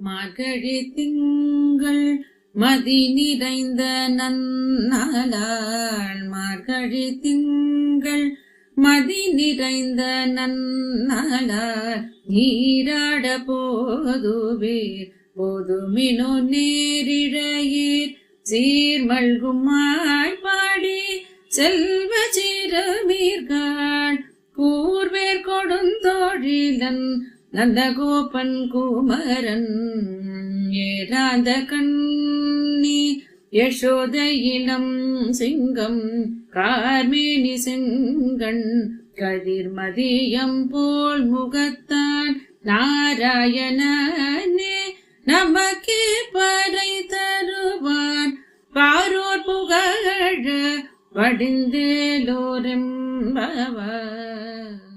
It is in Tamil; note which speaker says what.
Speaker 1: மகழி திங்கள் மதி நிறைந்த நன்னாளாள். மார்கழி திங்கள் மதி நிறைந்த நன்னாளாள். நீராட போதுவீர் போதுமினோ நேரிழையீர். சீர்மல்கும் பாடி செல்வ சிறுமீர்கள். கூர்வேர் கொடுந்தோழிலன் நந்தகோபன் குமரன் ஏராந்த கண்ணி யசோத சிங்கம் கார்மேனி செங்கண் கதிர்மதியம் போல் முகத்தான் நாராயணனே. நமக்கே பறை தருவான் பாரோர் புகழ படிந்தேலோரெம்பவர்